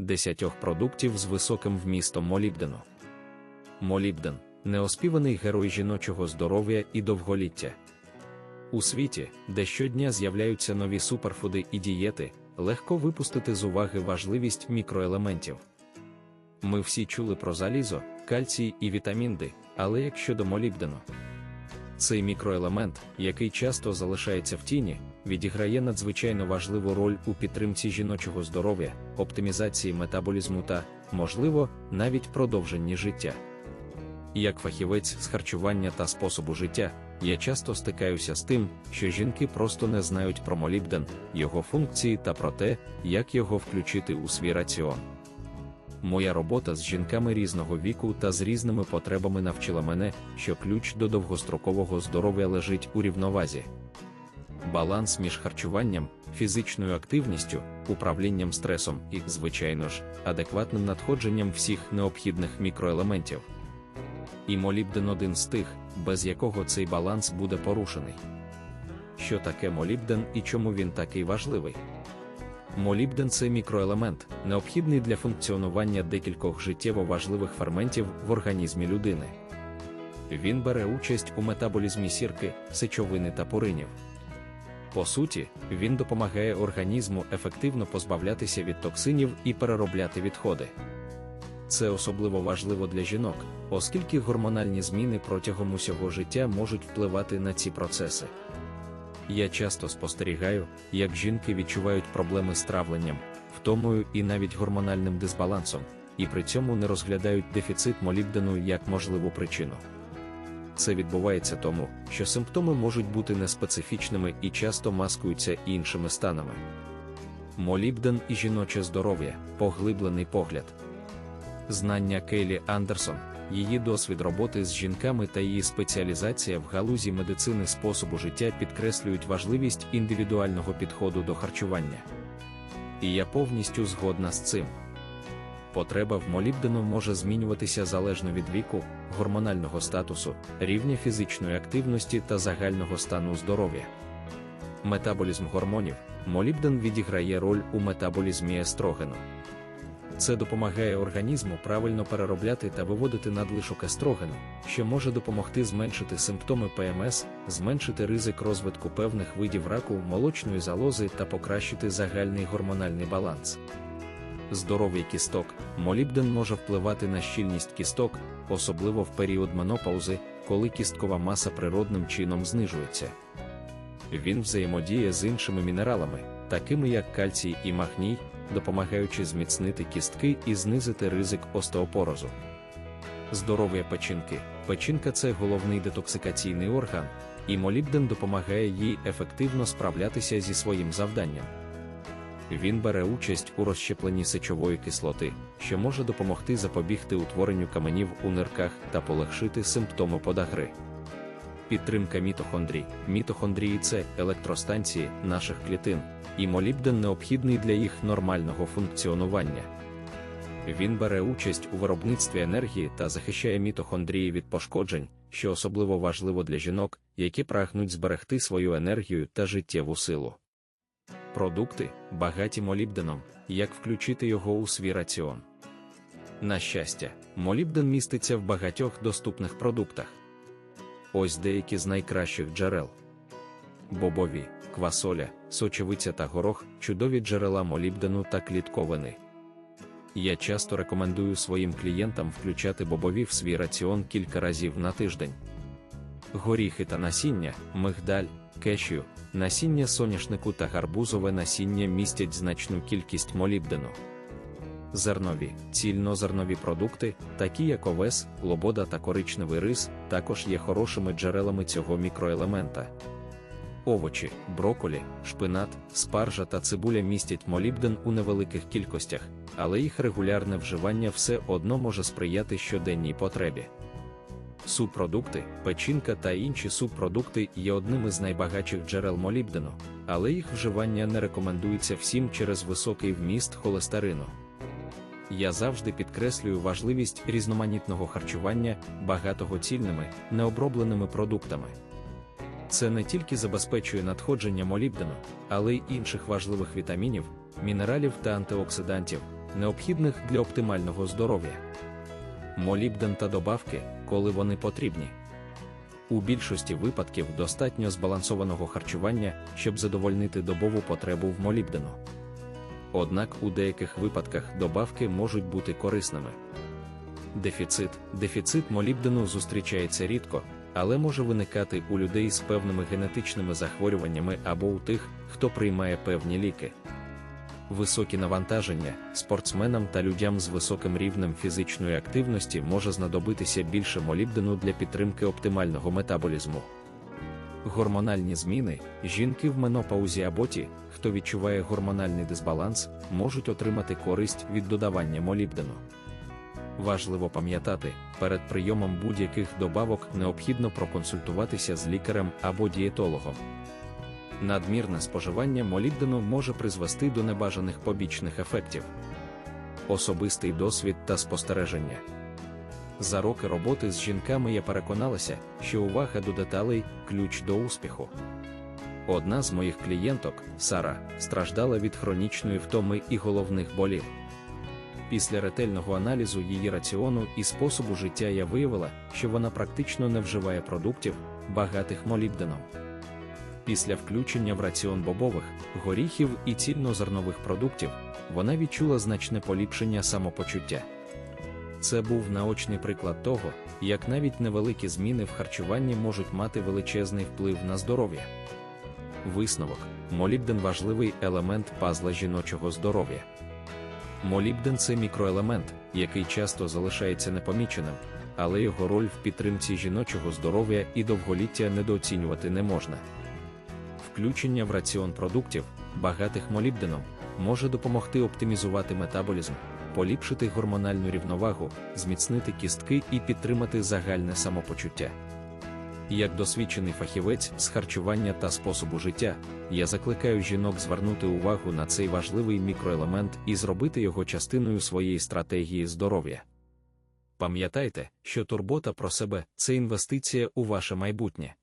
10 продуктів з високим вмістом молібдену. Молібден неоспіваний герой жіночого здоров'я і довголіття. У світі, де щодня з'являються нові суперфуди і дієти, легко випустити з уваги важливість мікроелементів. Ми всі чули про залізо, кальцій і вітамін Д, але як щодо молібдену, цей мікроелемент, який часто залишається в тіні, відіграє надзвичайно важливу роль у підтримці жіночого здоров'я, оптимізації метаболізму та, можливо, навіть продовженні життя. Як фахівець з харчування та способу життя, я часто стикаюся з тим, що жінки просто не знають про молібден, його функції та про те, як його включити у свій раціон. Моя робота з жінками різного віку та з різними потребами навчила мене, що ключ до довгострокового здоров'я лежить у рівновазі. Баланс між харчуванням, фізичною активністю, управлінням стресом і, звичайно ж, адекватним надходженням всіх необхідних мікроелементів. І молібден один з тих, без якого цей баланс буде порушений. Що таке молібден і чому він такий важливий? Молібден це мікроелемент, необхідний для функціонування декількох життєво важливих ферментів в організмі людини. Він бере участь у метаболізмі сірки, сечовини та пуринів. По суті, він допомагає організму ефективно позбавлятися від токсинів і переробляти відходи. Це особливо важливо для жінок, оскільки гормональні зміни протягом усього життя можуть впливати на ці процеси. Я часто спостерігаю, як жінки відчувають проблеми з травленням, втомою і навіть гормональним дисбалансом, і при цьому не розглядають дефіцит молібдену як можливу причину. Це відбувається тому, що симптоми можуть бути неспецифічними і часто маскуються іншими станами. Молібден і жіноче здоров'я поглиблений погляд. Знання Кейлі Андерсон її досвід роботи з жінками та її спеціалізація в галузі медицини способу життя підкреслюють важливість індивідуального підходу до харчування. І я повністю згодна з цим. Потреба в молібдену може змінюватися залежно від віку, гормонального статусу, рівня фізичної активності та загального стану здоров'я. Метаболізм гормонів молібден відіграє роль у метаболізмі естрогену. Це допомагає організму правильно переробляти та виводити надлишок естрогену, що може допомогти зменшити симптоми ПМС, зменшити ризик розвитку певних видів раку молочної залози та покращити загальний гормональний баланс. Здоров'я кісток, молібден може впливати на щільність кісток, особливо в період менопаузи, коли кісткова маса природним чином знижується. Він взаємодіє з іншими мінералами, такими як кальцій і магній, допомагаючи зміцнити кістки і знизити ризик остеопорозу. Здоров'я печінки. Печінка це головний детоксикаційний орган, і молібден допомагає їй ефективно справлятися зі своїм завданням. Він бере участь у розщепленні сечової кислоти, що може допомогти запобігти утворенню каменів у нирках та полегшити симптоми подагри. Підтримка мітохондрій. Мітохондрії це електростанції наших клітин, і молібден необхідний для їх нормального функціонування. Він бере участь у виробництві енергії та захищає мітохондрії від пошкоджень, що особливо важливо для жінок, які прагнуть зберегти свою енергію та життєву силу. Продукти, багаті молібденом, як включити його у свій раціон. На щастя, молібден міститься в багатьох доступних продуктах. Ось деякі з найкращих джерел: бобові, квасоля, сочевиця та горох чудові джерела молібдену та клітковини. Я часто рекомендую своїм клієнтам включати бобові в свій раціон кілька разів на тиждень. Горіхи та насіння, мигдаль, кешю, насіння соняшнику та гарбузове насіння містять значну кількість молібдену. Зернові, цільнозернові продукти, такі як овес, лобода та коричневий рис, також є хорошими джерелами цього мікроелемента. Овочі, броколі, шпинат, спаржа та цибуля містять молібден у невеликих кількостях, але їх регулярне вживання все одно може сприяти щоденній потребі. Субпродукти, печінка та інші субпродукти є одним із найбагатших джерел молібдену, але їх вживання не рекомендується всім через високий вміст холестерину. Я завжди підкреслюю важливість різноманітного харчування, багатого цільними, необробленими продуктами. Це не тільки забезпечує надходження молібдену, але й інших важливих вітамінів, мінералів та антиоксидантів, необхідних для оптимального здоров'я. Молібден та добавки, коли вони потрібні. У більшості випадків достатньо збалансованого харчування, щоб задовольнити добову потребу в молібдену. Однак у деяких випадках добавки можуть бути корисними. Дефіцит Дефіцит молібдену зустрічається рідко, але може виникати у людей з певними генетичними захворюваннями або у тих, хто приймає певні ліки. Високі навантаження спортсменам та людям з високим рівнем фізичної активності може знадобитися більше молібдену для підтримки оптимального метаболізму. Гормональні зміни, жінки в менопаузі або ті, хто відчуває гормональний дисбаланс, можуть отримати користь від додавання молібдену. Важливо пам'ятати, перед прийомом будь-яких добавок необхідно проконсультуватися з лікарем або дієтологом. Надмірне споживання молібдену може призвести до небажаних побічних ефектів. Особистий досвід та спостереження. За роки роботи з жінками я переконалася, що увага до деталей ключ до успіху. Одна з моїх клієнток, Сара, страждала від хронічної втоми і головних болів. Після ретельного аналізу її раціону і способу життя я виявила, що вона практично не вживає продуктів, багатих молібденом. Після включення в раціон бобових, горіхів і цільнозернових продуктів вона відчула значне поліпшення самопочуття. Це був наочний приклад того, як навіть невеликі зміни в харчуванні можуть мати величезний вплив на здоров'я. Висновок: молібден важливий елемент пазла жіночого здоров'я. Молібден це мікроелемент, який часто залишається непоміченим, але його роль в підтримці жіночого здоров'я і довголіття недооцінювати не можна. Включення в раціон продуктів, багатих молібденом, може допомогти оптимізувати метаболізм, поліпшити гормональну рівновагу, зміцнити кістки і підтримати загальне самопочуття. Як досвідчений фахівець з харчування та способу життя, я закликаю жінок звернути увагу на цей важливий мікроелемент і зробити його частиною своєї стратегії здоров'я. Пам'ятайте, що турбота про себе це інвестиція у ваше майбутнє.